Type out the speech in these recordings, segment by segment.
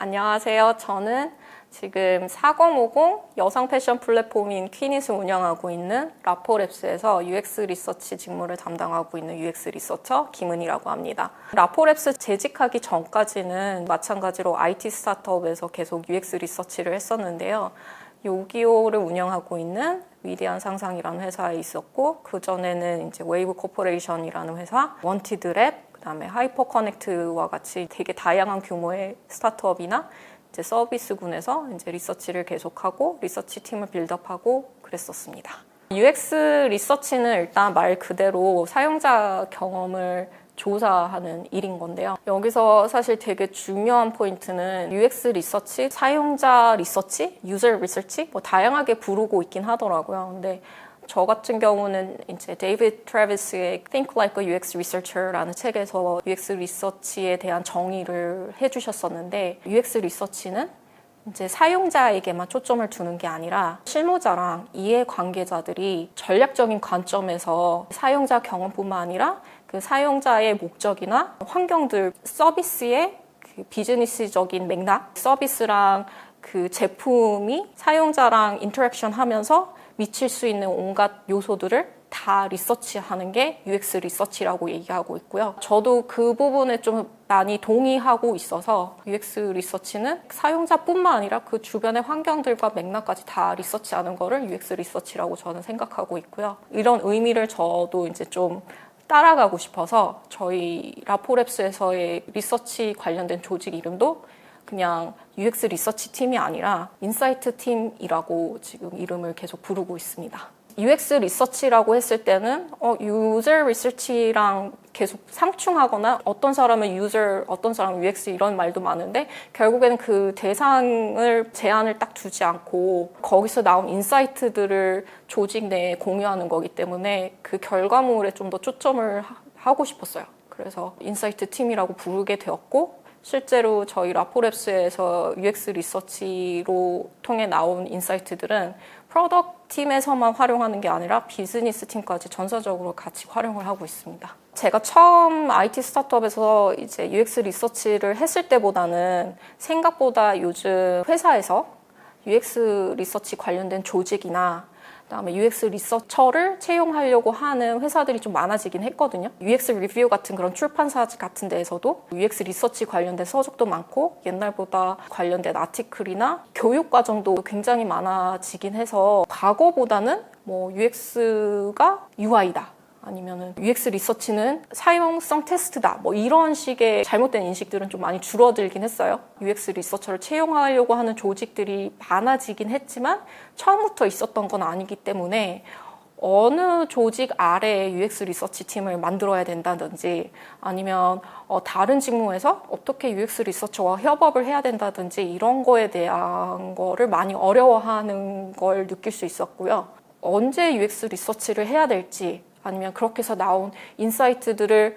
안녕하세요. 저는 지금 4050 여성 패션 플랫폼인 퀴닛을 운영하고 있는 라포랩스에서 UX 리서치 직무를 담당하고 있는 UX 리서처 김은희라고 합니다. 라포랩스 재직하기 전까지는 마찬가지로 IT 스타트업에서 계속 UX 리서치를 했었는데요. 요기요를 운영하고 있는 위대한 상상이라는 회사에 있었고 그 전에는 이제 웨이브 코퍼레이션이라는 회사, 원티드랩, 그다음에 하이퍼 커넥트와 같이 되게 다양한 규모의 스타트업이나 이제 서비스군에서 이제 리서치를 계속하고 리서치 팀을 빌드업하고 그랬었습니다. UX 리서치는 일단 말 그대로 사용자 경험을 조사하는 일인 건데요. 여기서 사실 되게 중요한 포인트는 UX 리서치, 사용자 리서치, 유저 리서치 뭐 다양하게 부르고 있긴 하더라고요. 근데 저 같은 경우는 이제 데이비드 트래비스의 Think Like a UX Researcher라는 책에서 UX 리서치에 대한 정의를 해주셨었는데 UX 리서치는 이제 사용자에게만 초점을 두는 게 아니라 실무자랑 이해 관계자들이 전략적인 관점에서 사용자 경험뿐만 아니라 그 사용자의 목적이나 환경들 서비스의 그 비즈니스적인 맥락, 서비스랑 그 제품이 사용자랑 인터랙션 하면서 미칠 수 있는 온갖 요소들을 다 리서치하는 게 UX 리서치라고 얘기하고 있고요. 저도 그 부분에 좀 많이 동의하고 있어서 UX 리서치는 사용자뿐만 아니라 그 주변의 환경들과 맥락까지 다 리서치하는 거를 UX 리서치라고 저는 생각하고 있고요. 이런 의미를 저도 이제 좀 따라가고 싶어서 저희 라포랩스에서의 리서치 관련된 조직 이름도 그냥 UX 리서치 팀이 아니라 인사이트 팀이라고 지금 이름을 계속 부르고 있습니다. UX 리서치라고 했을 때는 어, 유저 리서치랑 계속 상충하거나 어떤 사람은 유저, 어떤 사람은 UX 이런 말도 많은데 결국에는 그 대상을 제한을 딱 두지 않고 거기서 나온 인사이트들을 조직 내에 공유하는 거기 때문에 그 결과물에 좀 더 초점을 하- 하고 싶었어요. 그래서 인사이트 팀이라고 부르게 되었고 실제로 저희 라포랩스에서 UX 리서치로 통해 나온 인사이트들은 프로덕트 팀에서만 활용하는 게 아니라 비즈니스 팀까지 전사적으로 같이 활용을 하고 있습니다. 제가 처음 IT 스타트업에서 이제 UX 리서치를 했을 때보다는 생각보다 요즘 회사에서 UX 리서치 관련된 조직이나 그다음에 UX 리서처를 채용하려고 하는 회사들이 좀 많아지긴 했거든요. UX 리뷰 같은 그런 출판사 같은 데에서도 UX 리서치 관련된 서적도 많고 옛날보다 관련된 아티클이나 교육 과정도 굉장히 많아지긴 해서 과거보다는 뭐 UX가 UI다. 아니면은 UX 리서치는 사용성 테스트다. 뭐 이런 식의 잘못된 인식들은 좀 많이 줄어들긴 했어요. UX 리서처를 채용하려고 하는 조직들이 많아지긴 했지만 처음부터 있었던 건 아니기 때문에 어느 조직 아래에 UX 리서치 팀을 만들어야 된다든지 아니면 어, 다른 직무에서 어떻게 UX 리서처와 협업을 해야 된다든지 이런 거에 대한 거를 많이 어려워하는 걸 느낄 수 있었고요. 언제 UX 리서치를 해야 될지 아니면 그렇게 해서 나온 인사이트들을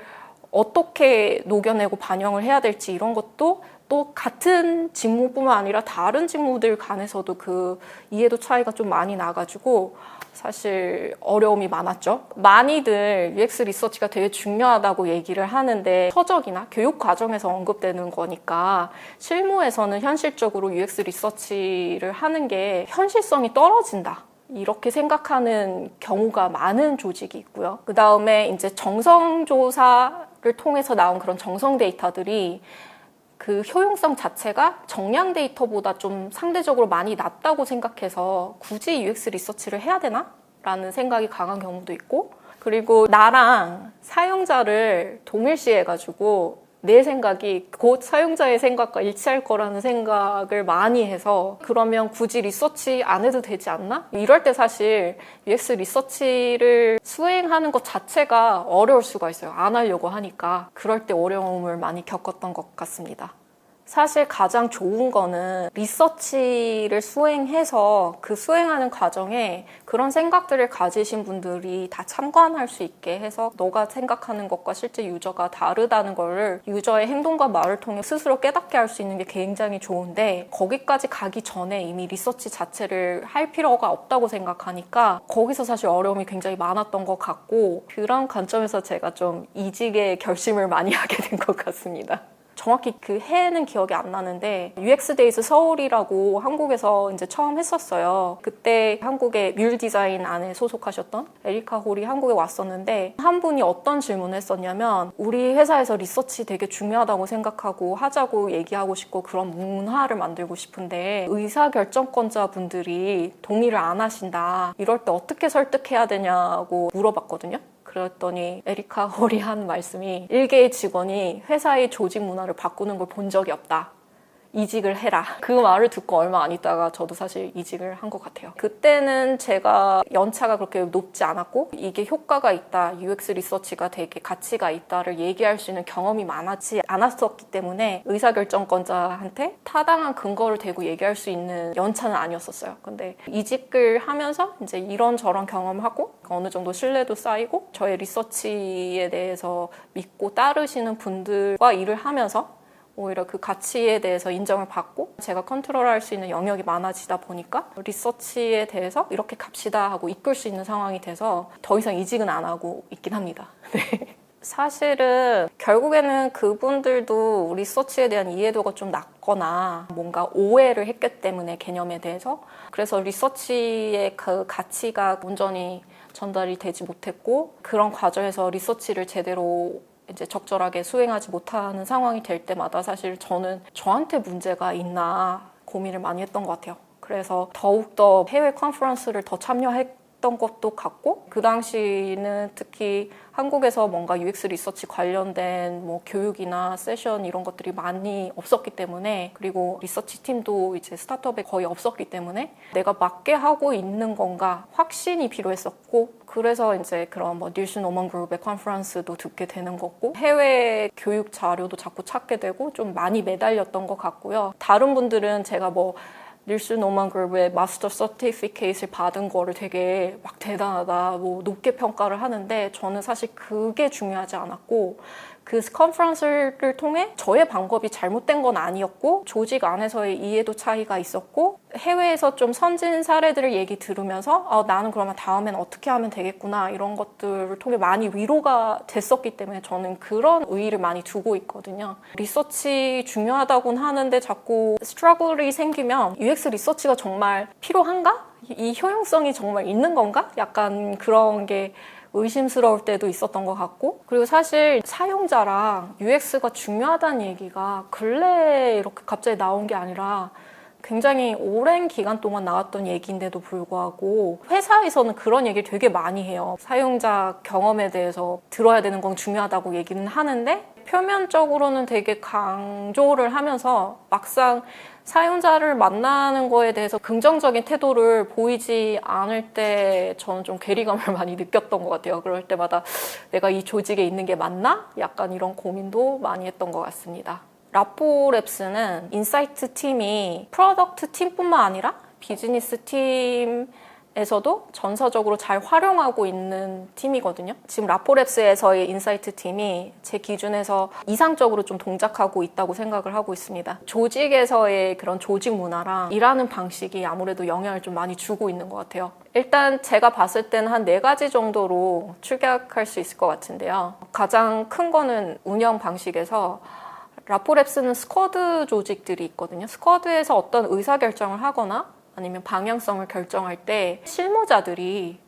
어떻게 녹여내고 반영을 해야 될지 이런 것도 또 같은 직무뿐만 아니라 다른 직무들 간에서도 그 이해도 차이가 좀 많이 나가지고 사실 어려움이 많았죠. 많이들 UX 리서치가 되게 중요하다고 얘기를 하는데 서적이나 교육 과정에서 언급되는 거니까 실무에서는 현실적으로 UX 리서치를 하는 게 현실성이 떨어진다. 이렇게 생각하는 경우가 많은 조직이 있고요. 그 다음에 이제 정성조사를 통해서 나온 그런 정성 데이터들이 그 효용성 자체가 정량 데이터보다 좀 상대적으로 많이 낮다고 생각해서 굳이 UX 리서치를 해야 되나? 라는 생각이 강한 경우도 있고 그리고 나랑 사용자를 동일시해가지고 내 생각이 곧 사용자의 생각과 일치할 거라는 생각을 많이 해서 그러면 굳이 리서치 안 해도 되지 않나? 이럴 때 사실 UX 리서치를 수행하는 것 자체가 어려울 수가 있어요. 안 하려고 하니까. 그럴 때 어려움을 많이 겪었던 것 같습니다. 사실 가장 좋은 거는 리서치를 수행해서 그 수행하는 과정에 그런 생각들을 가지신 분들이 다 참관할 수 있게 해서 너가 생각하는 것과 실제 유저가 다르다는 거를 유저의 행동과 말을 통해 스스로 깨닫게 할 수 있는 게 굉장히 좋은데 거기까지 가기 전에 이미 리서치 자체를 할 필요가 없다고 생각하니까 거기서 사실 어려움이 굉장히 많았던 것 같고 그런 관점에서 제가 좀 이직의 결심을 많이 하게 된 것 같습니다. 정확히 그 해는 기억이 안 나는데 UX 데이즈 서울이라고 한국에서 이제 처음 했었어요. 그때 한국의 뮬 디자인 안에 소속하셨던 에리카 홀이 한국에 왔었는데 한 분이 어떤 질문을 했었냐면 우리 회사에서 리서치 되게 중요하다고 생각하고 하자고 얘기하고 싶고 그런 문화를 만들고 싶은데 의사 결정권자 분들이 동의를 안 하신다. 이럴 때 어떻게 설득해야 되냐고 물어봤거든요. 그랬더니 에리카 홀이 한 말씀이 일개의 직원이 회사의 조직 문화를 바꾸는 걸 본 적이 없다. 이직을 해라. 그 말을 듣고 얼마 안 있다가 저도 사실 이직을 한 것 같아요. 그때는 제가 연차가 그렇게 높지 않았고 이게 효과가 있다, UX 리서치가 되게 가치가 있다를 얘기할 수 있는 경험이 많았지 않았었기 때문에 의사결정권자한테 타당한 근거를 대고 얘기할 수 있는 연차는 아니었었어요. 근데 이직을 하면서 이제 이런저런 경험하고 어느 정도 신뢰도 쌓이고 저의 리서치에 대해서 믿고 따르시는 분들과 일을 하면서 오히려 그 가치에 대해서 인정을 받고 제가 컨트롤할 수 있는 영역이 많아지다 보니까 리서치에 대해서 이렇게 갑시다 하고 이끌 수 있는 상황이 돼서 더 이상 이직은 안 하고 있긴 합니다. 네. 사실은 결국에는 그분들도 리서치에 대한 이해도가 좀 낮거나 뭔가 오해를 했기 때문에 개념에 대해서 그래서 리서치의 그 가치가 온전히 전달이 되지 못했고 그런 과정에서 리서치를 제대로 이제 적절하게 수행하지 못하는 상황이 될 때마다 사실 저는 저한테 문제가 있나 고민을 많이 했던 것 같아요. 그래서 더욱더 해외 컨퍼런스를 더 참여했 던 것도 같고 그 당시는 특히 한국에서 뭔가 UX 리서치 관련된 뭐 교육이나 세션 이런 것들이 많이 없었기 때문에 그리고 리서치 팀도 이제 스타트업에 거의 없었기 때문에 내가 맞게 하고 있는 건가 확신이 필요했었고 그래서 이제 그런 뭐 닐슨 오먼 그룹의 컨퍼런스도 듣게 되는 거고 해외 교육 자료도 자꾸 찾게 되고 좀 많이 매달렸던 것 같고요. 다른 분들은 제가 뭐 닐슨 오만 그룹의 마스터 서티피케이트를 받은 거를 되게 막 대단하다, 뭐 높게 평가를 하는데 저는 사실 그게 중요하지 않았고 그 컨퍼런스를 통해 저의 방법이 잘못된 건 아니었고 조직 안에서의 이해도 차이가 있었고 해외에서 좀 선진 사례들을 얘기 들으면서 아, 나는 그러면 다음엔 어떻게 하면 되겠구나 이런 것들을 통해 많이 위로가 됐었기 때문에 저는 그런 의의를 많이 두고 있거든요. 리서치 중요하다고는 하는데 자꾸 스트러글이 생기면 UX 리서치가 정말 필요한가? 이 효용성이 정말 있는 건가? 약간 그런 게 의심스러울 때도 있었던 것 같고 그리고 사실 사용자랑 UX가 중요하다는 얘기가 근래에 이렇게 갑자기 나온 게 아니라 굉장히 오랜 기간 동안 나왔던 얘기인데도 불구하고 회사에서는 그런 얘기를 되게 많이 해요. 사용자 경험에 대해서 들어야 되는 건 중요하다고 얘기는 하는데 표면적으로는 되게 강조를 하면서 막상 사용자를 만나는 거에 대해서 긍정적인 태도를 보이지 않을 때 저는 좀 괴리감을 많이 느꼈던 것 같아요. 그럴 때마다 내가 이 조직에 있는 게 맞나? 약간 이런 고민도 많이 했던 것 같습니다. 라포랩스는 인사이트 팀이 프로덕트 팀뿐만 아니라 비즈니스 팀에서도 전사적으로 잘 활용하고 있는 팀이거든요. 지금 라포랩스에서의 인사이트 팀이 제 기준에서 이상적으로 좀 동작하고 있다고 생각을 하고 있습니다. 조직에서의 그런 조직 문화랑 일하는 방식이 아무래도 영향을 좀 많이 주고 있는 것 같아요. 일단 제가 봤을 때는 한 네 가지 정도로 축약할 수 있을 것 같은데요. 가장 큰 거는 운영 방식에서 라포랩스는 스쿼드 조직들이 있거든요. 스쿼드에서 어떤 의사결정을 하거나 아니면 방향성을 결정할 때 실무자들이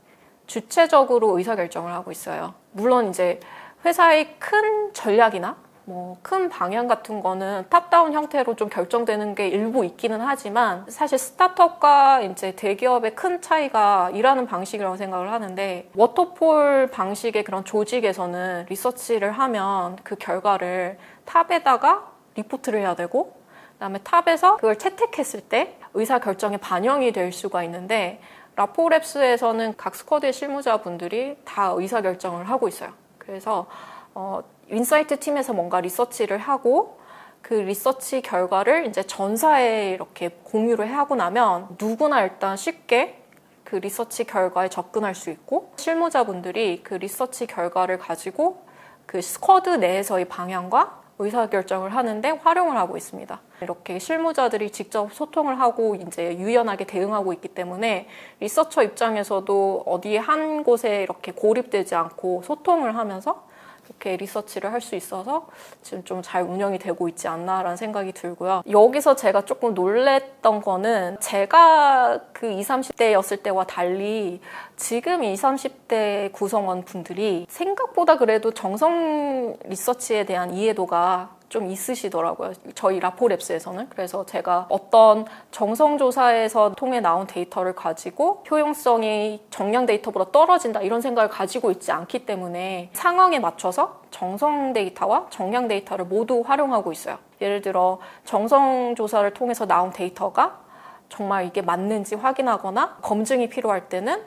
주체적으로 의사결정을 하고 있어요. 물론 이제 회사의 큰 전략이나 뭐 큰 방향 같은 거는 탑다운 형태로 좀 결정되는 게 일부 있기는 하지만 사실 스타트업과 이제 대기업의 큰 차이가 일하는 방식이라고 생각을 하는데 워터폴 방식의 그런 조직에서는 리서치를 하면 그 결과를 탑에다가 리포트를 해야 되고 그다음에 탑에서 그걸 채택했을 때 의사 결정에 반영이 될 수가 있는데 라포랩스에서는 각 스쿼드의 실무자분들이 다 의사 결정을 하고 있어요. 그래서 어, 인사이트 팀에서 뭔가 리서치를 하고 그 리서치 결과를 이제 전사에 이렇게 공유를 하고 나면 누구나 일단 쉽게 그 리서치 결과에 접근할 수 있고 실무자분들이 그 리서치 결과를 가지고 그 스쿼드 내에서의 방향과 의사결정을 하는데 활용을 하고 있습니다. 이렇게 실무자들이 직접 소통을 하고 이제 유연하게 대응하고 있기 때문에 리서처 입장에서도 어디에 한 곳에 이렇게 고립되지 않고 소통을 하면서 이렇게 리서치를 할 수 있어서 지금 좀 잘 운영이 되고 있지 않나라는 생각이 들고요. 여기서 제가 조금 놀랬던 거는 제가 그 20, 30대였을 때와 달리 지금 20, 30대 구성원 분들이 생각보다 그래도 정성 리서치에 대한 이해도가 좀 있으시더라고요. 저희 라포랩스에서는. 그래서 제가 어떤 정성조사에서 통해 나온 데이터를 가지고 효용성이 정량 데이터보다 떨어진다 이런 생각을 가지고 있지 않기 때문에 상황에 맞춰서 정성 데이터와 정량 데이터를 모두 활용하고 있어요. 예를 들어 정성조사를 통해서 나온 데이터가 정말 이게 맞는지 확인하거나 검증이 필요할 때는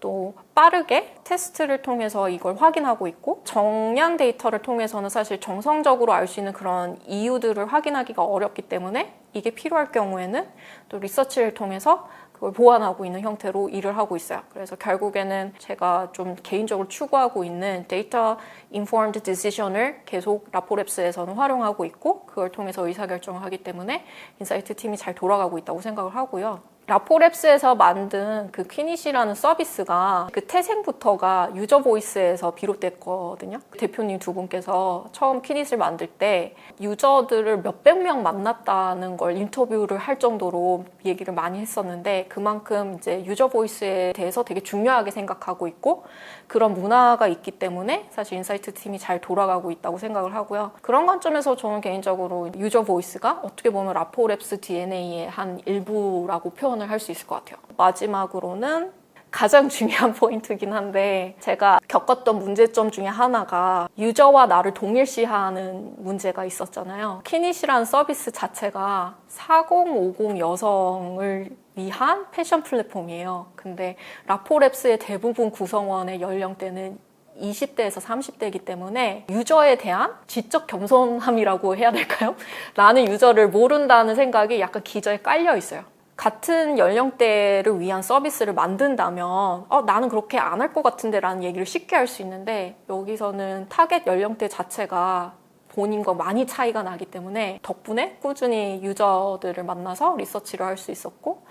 또 빠르게 테스트를 통해서 이걸 확인하고 있고 정량 데이터를 통해서는 사실 정성적으로 알 수 있는 그런 이유들을 확인하기가 어렵기 때문에 이게 필요할 경우에는 또 리서치를 통해서 그걸 보완하고 있는 형태로 일을 하고 있어요. 그래서 결국에는 제가 좀 개인적으로 추구하고 있는 데이터 인포먼드 디시전을 계속 라포랩스에서는 활용하고 있고 그걸 통해서 의사결정을 하기 때문에 인사이트 팀이 잘 돌아가고 있다고 생각을 하고요. 라포랩스에서 만든 그 퀴닛이라는 서비스가 그 태생부터가 유저 보이스에서 비롯됐거든요. 대표님 두 분께서 처음 퀴닛을 만들 때 유저들을 몇백 명 만났다는 걸 인터뷰를 할 정도로 얘기를 많이 했었는데 그만큼 이제 유저 보이스에 대해서 되게 중요하게 생각하고 있고 그런 문화가 있기 때문에 사실 인사이트 팀이 잘 돌아가고 있다고 생각을 하고요. 그런 관점에서 저는 개인적으로 유저 보이스가 어떻게 보면 라포랩스 DNA의 한 일부라고 표현 을 할 수 있을 것 같아요. 마지막으로는 가장 중요한 포인트긴 한데 제가 겪었던 문제점 중에 하나가 유저와 나를 동일시하는 문제가 있었잖아요. 키닛이라는 서비스 자체가 4050 여성을 위한 패션 플랫폼이에요. 근데 라포랩스의 대부분 구성원의 연령대는 20대에서 30대이기 때문에 유저에 대한 지적 겸손함이라고 해야 될까요? 나는 유저를 모른다는 생각이 약간 기저에 깔려 있어요. 같은 연령대를 위한 서비스를 만든다면 어, 나는 그렇게 안 할 것 같은데 라는 얘기를 쉽게 할 수 있는데 여기서는 타겟 연령대 자체가 본인과 많이 차이가 나기 때문에 덕분에 꾸준히 유저들을 만나서 리서치를 할 수 있었고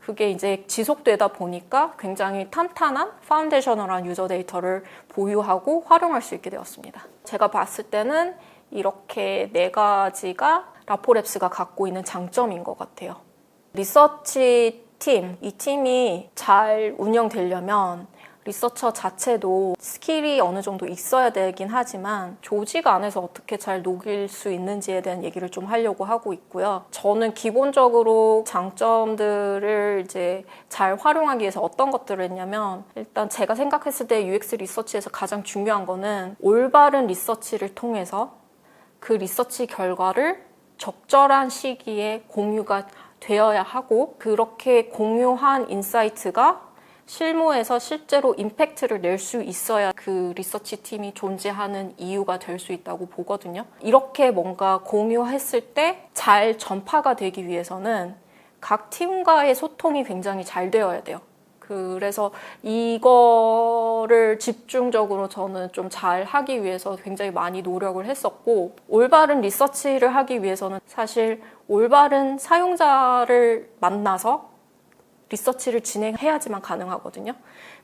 그게 이제 지속되다 보니까 굉장히 탄탄한 파운데이셔널한 유저 데이터를 보유하고 활용할 수 있게 되었습니다. 제가 봤을 때는 이렇게 네 가지가 라포랩스가 갖고 있는 장점인 것 같아요. 리서치 팀, 이 팀이 잘 운영되려면 리서처 자체도 스킬이 어느 정도 있어야 되긴 하지만 조직 안에서 어떻게 잘 녹일 수 있는지에 대한 얘기를 좀 하려고 하고 있고요. 저는 기본적으로 장점들을 이제 잘 활용하기 위해서 어떤 것들을 했냐면 일단 제가 생각했을 때 UX 리서치에서 가장 중요한 거는 올바른 리서치를 통해서 그 리서치 결과를 적절한 시기에 공유가 되어야 하고 그렇게 공유한 인사이트가 실무에서 실제로 임팩트를 낼 수 있어야 그 리서치 팀이 존재하는 이유가 될 수 있다고 보거든요. 이렇게 뭔가 공유했을 때 잘 전파가 되기 위해서는 각 팀과의 소통이 굉장히 잘 되어야 돼요. 그래서 이거를 집중적으로 저는 좀 잘 하기 위해서 굉장히 많이 노력을 했었고 올바른 리서치를 하기 위해서는 사실 올바른 사용자를 만나서 리서치를 진행해야지만 가능하거든요.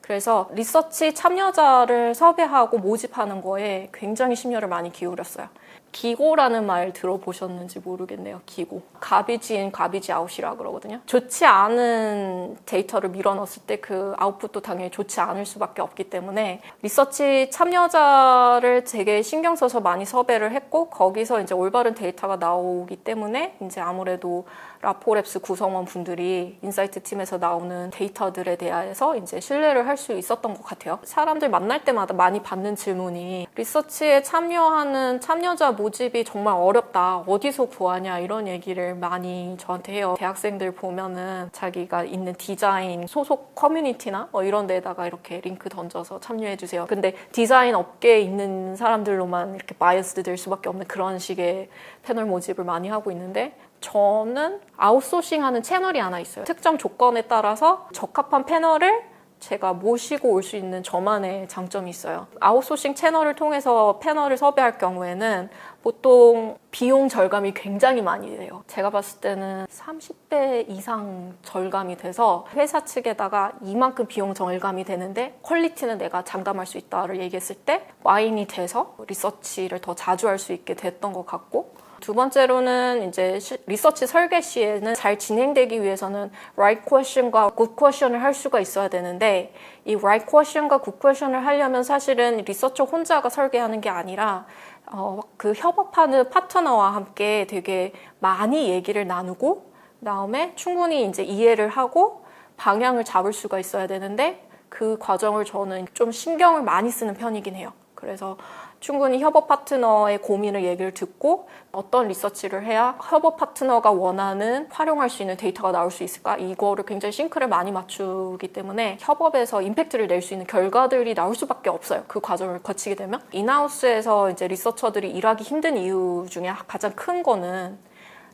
그래서 리서치 참여자를 섭외하고 모집하는 거에 굉장히 심려를 많이 기울였어요. 기고라는 말 들어보셨는지 모르겠네요. 기고. 가비지 인 가비지 아웃이라 그러거든요. 좋지 않은 데이터를 밀어넣었을 때 그 아웃풋도 당연히 좋지 않을 수밖에 없기 때문에 리서치 참여자를 되게 신경 써서 많이 섭외를 했고 거기서 이제 올바른 데이터가 나오기 때문에 이제 아무래도 라포랩스 구성원 분들이 인사이트 팀에서 나오는 데이터들에 대해서 이제 신뢰를 할 수 있었던 것 같아요. 사람들 만날 때마다 많이 받는 질문이 리서치에 참여하는 참여자 모집이 정말 어렵다. 어디서 구하냐 이런 얘기를 많이 저한테 해요. 대학생들 보면은 자기가 있는 디자인 소속 커뮤니티나 뭐 이런 데다가 이렇게 링크 던져서 참여해 주세요. 근데 디자인 업계에 있는 사람들로만 이렇게 바이어스드 될 수밖에 없는 그런 식의 패널 모집을 많이 하고 있는데 저는 아웃소싱 하는 채널이 하나 있어요. 특정 조건에 따라서 적합한 패널을 제가 모시고 올 수 있는 저만의 장점이 있어요. 아웃소싱 채널을 통해서 패널을 섭외할 경우에는 보통 비용 절감이 굉장히 많이 돼요. 제가 봤을 때는 30배 이상 절감이 돼서 회사 측에다가 이만큼 비용 절감이 되는데 퀄리티는 내가 장담할 수 있다를 얘기했을 때 와인이 돼서 리서치를 더 자주 할 수 있게 됐던 것 같고 두 번째로는 이제 시- 리서치 설계 시에는 잘 진행되기 위해서는 right question과 good question을 할 수가 있어야 되는데 이 right question과 good question을 하려면 사실은 리서처 혼자가 설계하는 게 아니라 어, 그 협업하는 파트너와 함께 되게 많이 얘기를 나누고 그다음에 충분히 이제 이해를 하고 방향을 잡을 수가 있어야 되는데 그 과정을 저는 좀 신경을 많이 쓰는 편이긴 해요. 그래서 충분히 협업 파트너의 고민을 얘기를 듣고 어떤 리서치를 해야 협업 파트너가 원하는 활용할 수 있는 데이터가 나올 수 있을까? 이거를 굉장히 싱크를 많이 맞추기 때문에 협업에서 임팩트를 낼 수 있는 결과들이 나올 수밖에 없어요. 그 과정을 거치게 되면. 인하우스에서 이제 리서처들이 일하기 힘든 이유 중에 가장 큰 거는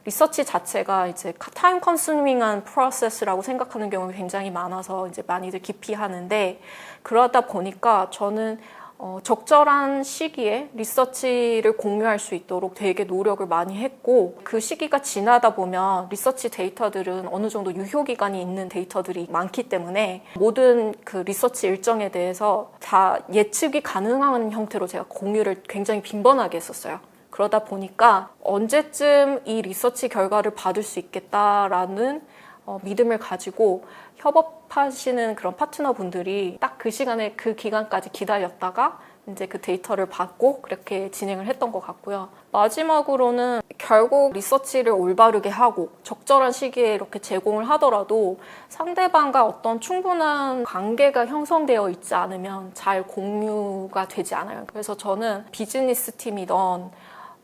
리서치 자체가 이제 타임 컨슈밍한 프로세스라고 생각하는 경우가 굉장히 많아서 이제 많이들 기피 하는데 그러다 보니까 저는 어, 적절한 시기에 리서치를 공유할 수 있도록 되게 노력을 많이 했고 그 시기가 지나다 보면 리서치 데이터들은 어느 정도 유효 기간이 있는 데이터들이 많기 때문에 모든 그 리서치 일정에 대해서 다 예측이 가능한 형태로 제가 공유를 굉장히 빈번하게 했었어요. 그러다 보니까 언제쯤 이 리서치 결과를 받을 수 있겠다라는 어, 믿음을 가지고 협업 하시는 그런 파트너 분들이 딱 그 시간에 그 기간까지 기다렸다가 이제 그 데이터를 받고 그렇게 진행을 했던 것 같고요. 마지막으로는 결국 리서치를 올바르게 하고 적절한 시기에 이렇게 제공을 하더라도 상대방과 어떤 충분한 관계가 형성되어 있지 않으면 잘 공유가 되지 않아요. 그래서 저는 비즈니스 팀이던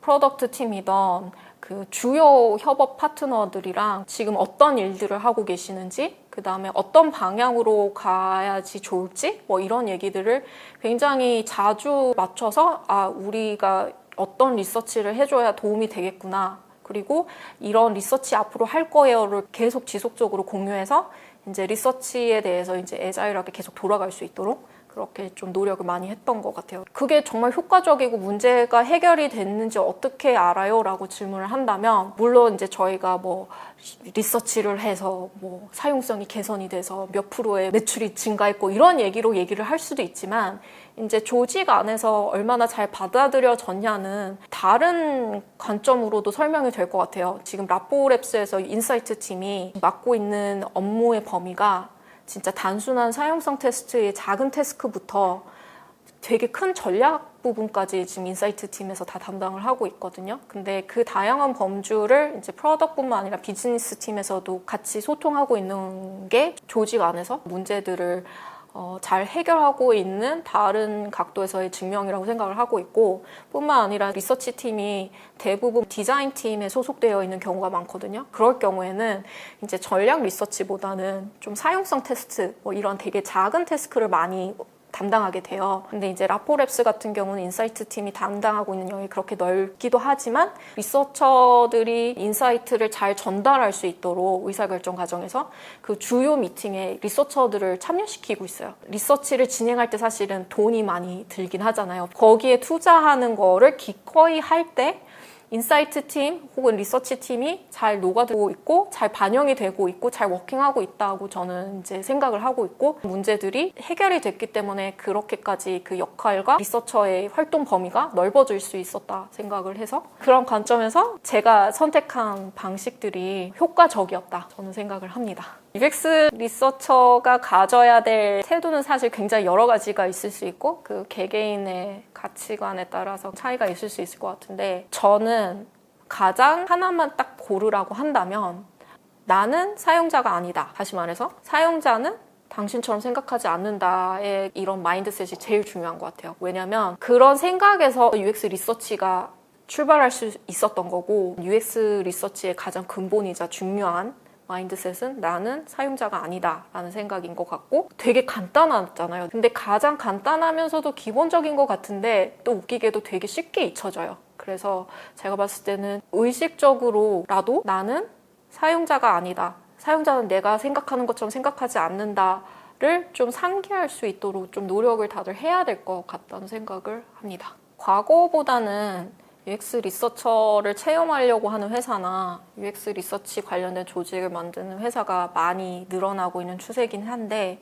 프로덕트 팀이던 그 주요 협업 파트너들이랑 지금 어떤 일들을 하고 계시는지, 그 다음에 어떤 방향으로 가야지 좋을지, 뭐 이런 얘기들을 굉장히 자주 맞춰서, 아, 우리가 어떤 리서치를 해줘야 도움이 되겠구나. 그리고 이런 리서치 앞으로 할 거예요를 계속 지속적으로 공유해서 이제 리서치에 대해서 이제 애자일하게 계속 돌아갈 수 있도록 그렇게 좀 노력을 많이 했던 것 같아요. 그게 정말 효과적이고 문제가 해결이 됐는지 어떻게 알아요? 라고 질문을 한다면, 물론 이제 저희가 뭐 리서치를 해서 뭐 사용성이 개선이 돼서 몇 프로의 매출이 증가했고 이런 얘기로 얘기를 할 수도 있지만, 이제 조직 안에서 얼마나 잘 받아들여졌냐는 다른 관점으로도 설명이 될 것 같아요. 지금 라포랩스에서 인사이트 팀이 맡고 있는 업무의 범위가 진짜 단순한 사용성 테스트의 작은 태스크부터 되게 큰 전략 부분까지 지금 인사이트 팀에서 다 담당을 하고 있거든요. 근데 그 다양한 범주를 이제 프로덕트뿐만 아니라 비즈니스 팀에서도 같이 소통하고 있는 게 조직 안에서 문제들을 어, 잘 해결하고 있는 다른 각도에서의 증명이라고 생각을 하고 있고 뿐만 아니라 리서치 팀이 대부분 디자인 팀에 소속되어 있는 경우가 많거든요. 그럴 경우에는 이제 전략 리서치보다는 좀 사용성 테스트 뭐 이런 되게 작은 태스크를 많이 담당하게 돼요. 근데 이제 라포랩스 같은 경우는 인사이트 팀이 담당하고 있는 영역이 그렇게 넓기도 하지만 리서처들이 인사이트를 잘 전달할 수 있도록 의사결정 과정에서 그 주요 미팅에 리서처들을 참여시키고 있어요. 리서치를 진행할 때 사실은 돈이 많이 들긴 하잖아요. 거기에 투자하는 거를 기꺼이 할 때 인사이트 팀 혹은 리서치 팀이 잘 녹아들고 있고 잘 반영이 되고 있고 잘 워킹하고 있다고 저는 이제 생각을 하고 있고 문제들이 해결이 됐기 때문에 그렇게까지 그 역할과 리서처의 활동 범위가 넓어질 수 있었다 생각을 해서 그런 관점에서 제가 선택한 방식들이 효과적이었다 저는 생각을 합니다. UX 리서처가 가져야 될 태도는 사실 굉장히 여러 가지가 있을 수 있고 그 개개인의 가치관에 따라서 차이가 있을 수 있을 것 같은데 저는 가장 하나만 딱 고르라고 한다면 나는 사용자가 아니다. 다시 말해서 사용자는 당신처럼 생각하지 않는다의 이런 마인드셋이 제일 중요한 것 같아요. 왜냐면 그런 생각에서 UX 리서치가 출발할 수 있었던 거고 UX 리서치의 가장 근본이자 중요한 마인드셋은 나는 사용자가 아니다 라는 생각인 것 같고 되게 간단하잖아요. 근데 가장 간단하면서도 기본적인 것 같은데 또 웃기게도 되게 쉽게 잊혀져요. 그래서 제가 봤을 때는 의식적으로라도 나는 사용자가 아니다. 사용자는 내가 생각하는 것처럼 생각하지 않는다. 를좀 상기할 수 있도록 좀 노력을 다들 해야 될 것 같다는 생각을 합니다. 과거보다는 UX 리서처를 채용하려고 하는 회사나 UX 리서치 관련된 조직을 만드는 회사가 많이 늘어나고 있는 추세긴 한데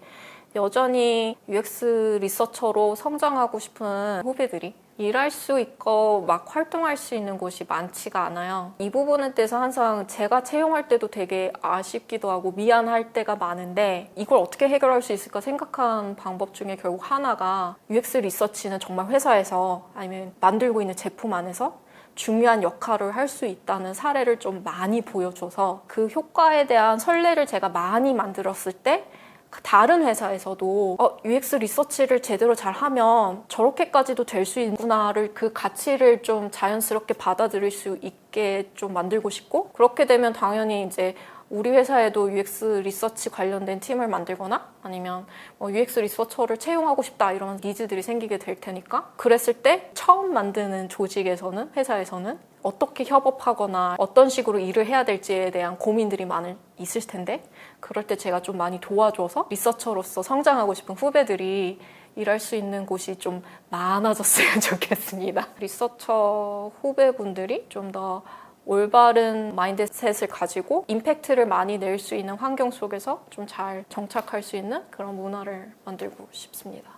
여전히 UX 리서처로 성장하고 싶은 후배들이 일할 수 있고 막 활동할 수 있는 곳이 많지가 않아요. 이 부분에 대해서 항상 제가 채용할 때도 되게 아쉽기도 하고 미안할 때가 많은데 이걸 어떻게 해결할 수 있을까 생각한 방법 중에 결국 하나가 UX 리서치는 정말 회사에서 아니면 만들고 있는 제품 안에서 중요한 역할을 할 수 있다는 사례를 좀 많이 보여줘서 그 효과에 대한 선례를 제가 많이 만들었을 때 다른 회사에서도 어, UX 리서치를 제대로 잘 하면 저렇게까지도 될 수 있구나를 그 가치를 좀 자연스럽게 받아들일 수 있게 좀 만들고 싶고 그렇게 되면 당연히 이제 우리 회사에도 UX 리서치 관련된 팀을 만들거나 아니면 뭐 UX 리서처를 채용하고 싶다 이런 니즈들이 생기게 될 테니까 그랬을 때 처음 만드는 조직에서는 회사에서는 어떻게 협업하거나 어떤 식으로 일을 해야 될지에 대한 고민들이 많을 있을 텐데 그럴 때 제가 좀 많이 도와줘서 리서처로서 성장하고 싶은 후배들이 일할 수 있는 곳이 좀 많아졌으면 좋겠습니다. 리서처 후배분들이 좀 더 올바른 마인드셋을 가지고 임팩트를 많이 낼 수 있는 환경 속에서 좀 잘 정착할 수 있는 그런 문화를 만들고 싶습니다.